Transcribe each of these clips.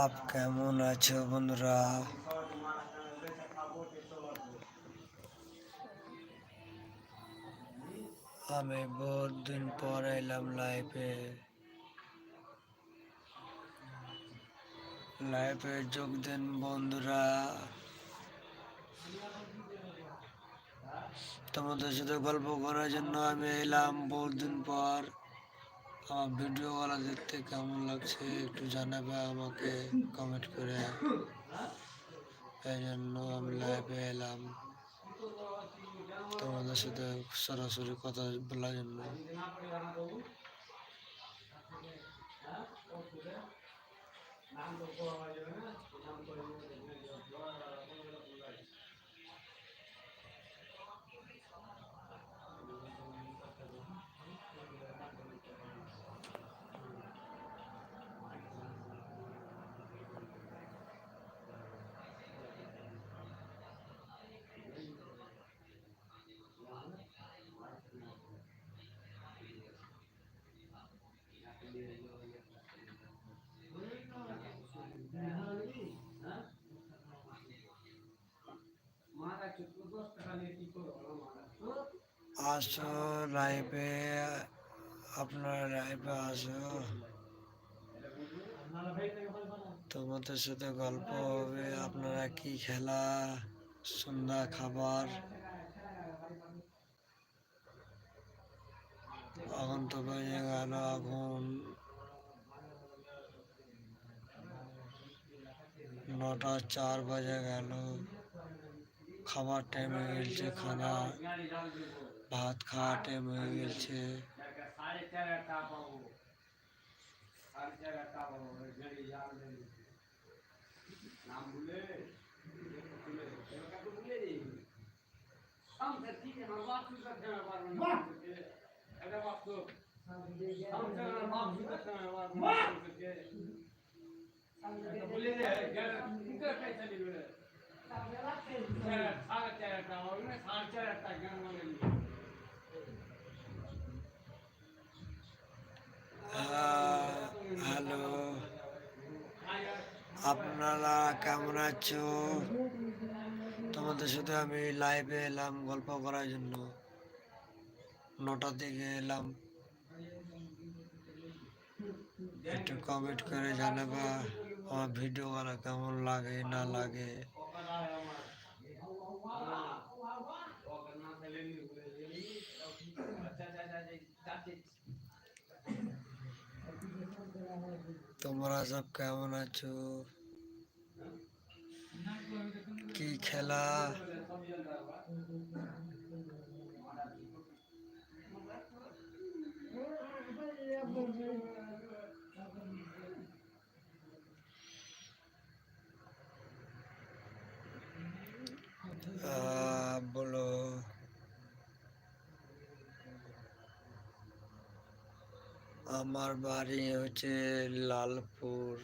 Up, কেমন আছো বন্ধুরা? আমি বহুত দিন পর এলাম লাইফে লাইফে যোগ দেন বন্ধুরা। তোমাদের সাথে গল্প করার জন্য আমি এলাম বহুত দিন পর। আমার ভিডিওগুলো দেখতে কেমন লাগছে একটু জানাবে আমাকে কমেন্ট করে। এই জন্য আমি লাইভে এলাম। তোমাদের সাথে সরাসরি কথা বলার জন্য। আসো লাইভে আপনারা লাইভে আসো তোমাদের সাথে গল্প হবে, আপনারা কি খেলা, সন্ধ্যা খাবার? এখন তো বেজে গেল এখন নটা চার বাজে গেল। খাবার টাইম হয়ে গেছে খানা ভাত খাওয়া টাইম হয়ে গেছে হ্যালো আপনারা কেমন আছো? তোমাদের সাথে আমি লাইভে এলাম, গল্প করার জন্য। নটা থেকে এলাম। একটু কমেন্ট করে জানাবা, আমার ভিডিওগুলো কেমন লাগে, না লাগে। তোমরা সব কেমন আছো কি খেলা আহ, বলো আমার বাড়ি হচ্ছে লালপুর,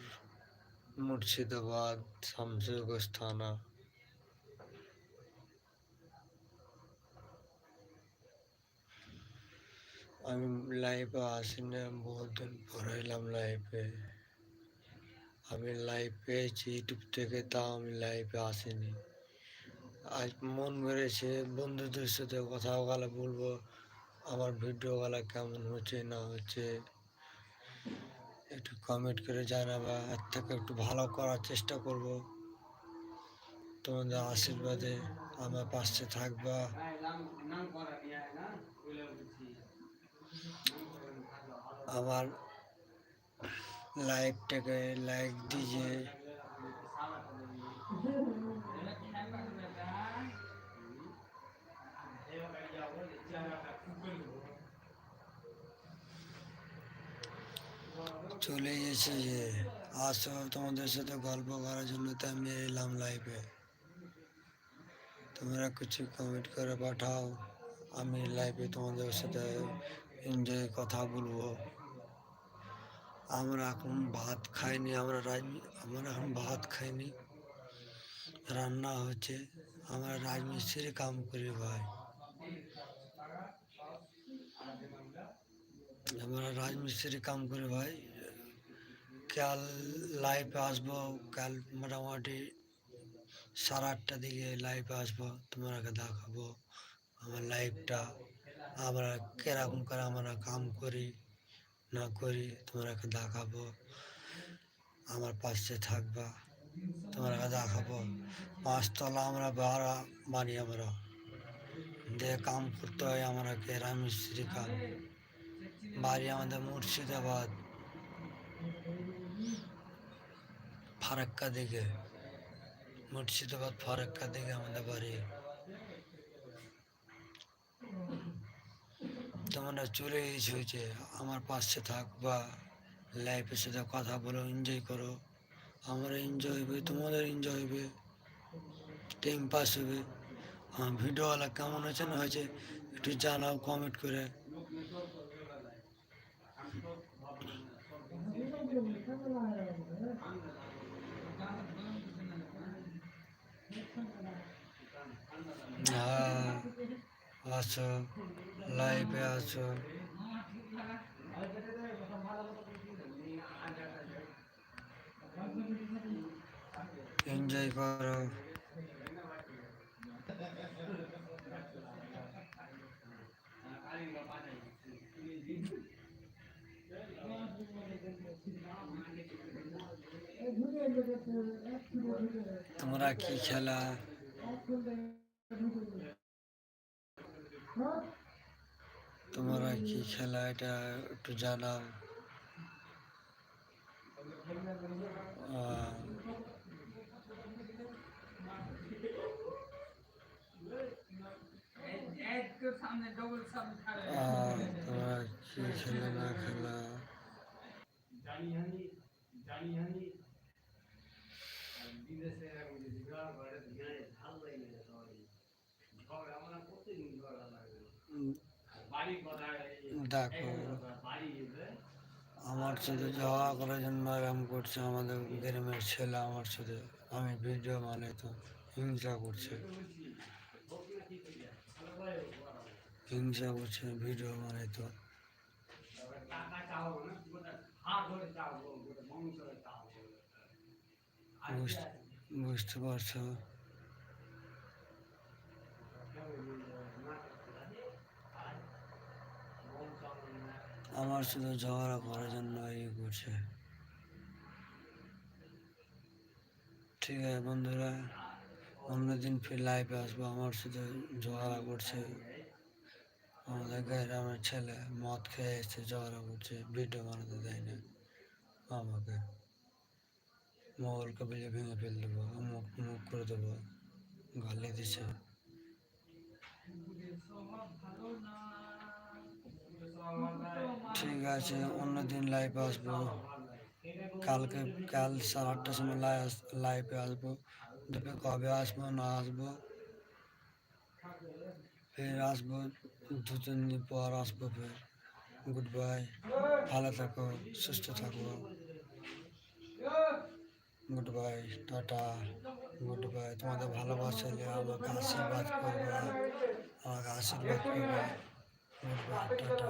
মুর্শিদাবাদ শামসুরগঞ্জ থানা। আমি লাইভে আসিনি, আমি বহুদিন পরে এলাম লাইভে আমি লাইভ পেয়েছি ইউটিউব থেকে, তাও আমি লাইভে আসিনি। আজ মন মেরেছে বন্ধুদের সাথে কথা বলা বলব, আমার ভিডিওগুলো কেমন হচ্ছে, না হচ্ছে। একটু কমেন্ট করে জানাবা, এর থেকে একটু ভালো করার চেষ্টা করব। তোমাদের আশীর্বাদে আমার পাশে থাকবা। আমার লাইকটাকে লাইক দিje চলে এসেছে যে আসো তোমাদের সাথে গল্প করার জন্য তো আমি এলাম লাইভে তোমরা কিছু কমেন্ট করে পাঠাও, আমি লাইভে তোমাদের সাথে এনজয় কথা বলব। আমরা এখন ভাত খাইনি, আমরা আমরা এখন ভাত খাইনি। রান্না হচ্ছে, আমরা রাজমিস্ত্রি কাম করি ভাই। আমরা রাজমিস্ত্রি কাম করি ভাই। কাল লাইভে আসব, কাল মোটামুটি সাড়ে আটটার দিকে লাইভে আসব তোমাকে দেখাবো আমার লাইভটা আমরা কীরকম করে আমরা কাম করি, না করি তোমাকে দেখাবো, আমার পাশে থাকবা তোমাকে দেখাবো। পাঁচতলা আমরা ভাড়া বানি আমরা। দিয়ে কাম করতে হয় আমরা কেরা মিস্ত্রি কাম। বাড়ি আমাদের মুর্শিদাবাদ। ফারাক্কা দিকে, মুর্শিদাবাদ ফারাক্কা দিকে আমাদের বাড়ি। তোমরা চলে এসেছ যে আমার পাশে থাকবা লাইফের সাথে কথা বলো এনজয় করো। আমার এনজয় হবে তোমাদের এনজয় হবে টাইম পাস হবে আমার ভিডিওওয়ালা কেমন হয়েছে না হয়েছে একটু জানাও কমেন্ট করে। হ্যাঁ আছো লাইভে আছো। এনজয় করো। তোমরা কি খেলা তোমরা কি খেলা এটা একটু জানাও আহ, সামনে ডবল সামনে খাড়া আহ, তোমরা কি খেলা না খেলা জানি হানি জানি হানি বিদেশে ঝগড়া করে দিয়ে ভালো লাগে না সবাই ঝগড়া আমরা প্রতিদিন ঝগড়া লাগে উম, বাড়ি কথা দেখো, আমার সাথে যাওয়া করার জন্য এরকম করছে, আমাদের গ্রামের ছেলে আমার সাথে আমি ভিডিও মানে তো, হিংসা করছে। হিংসা করছে, ভিডিও মানে তো। বুঝতে পারছ? আমার শুধু ঝগড়া করার জন্য ইয়ে করছে। ঠিক আছে বন্ধুরা অন্যদিন ফির লাইভে আসব। আমার শুধু ঝগড়া করছে। আমাদের গ্রামের ছেলে মদ খেয়ে এসে ঝগড়া করছে। ভিডিও বানাতে দেয় না। আমাকে মোবাইলকে বেলে ভেঙে ফেল দেবো, মুখ মুখ করে দেবো, গালি দিছে। ঠিক আছে, অন্যদিন লাইভে আসব। কালকে, কাল সাড়ে আটটার সময় লাইভে আসব। দেখবে কবে আসব, না আসব। ফের আসব, দু, তিন দিন পর আসব ফের। গুড বাই ভালো থাকো, সুস্থ থাকো। Good bye tata. Good bye তোমাদের ভালোবাসলে আমাকে আশীর্বাদ করবে। আমাকে আশীর্বাদ করবে। Good bye tata.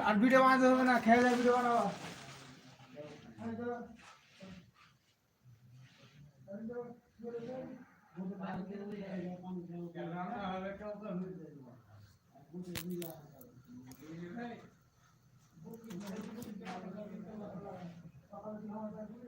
আর ভিডিও বানাতে হবে না খেয়ে যা ভিডিও বানাও চারটা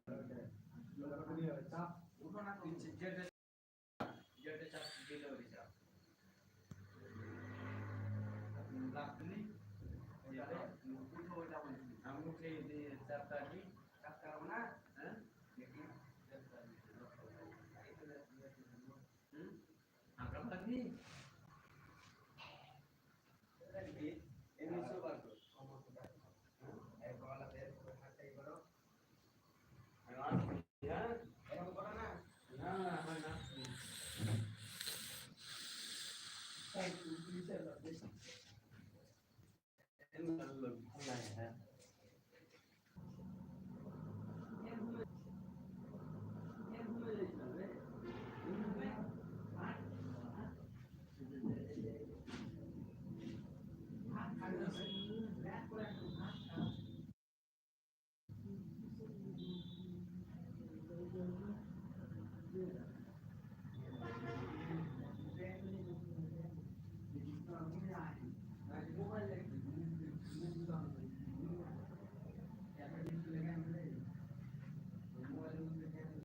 Thank lagi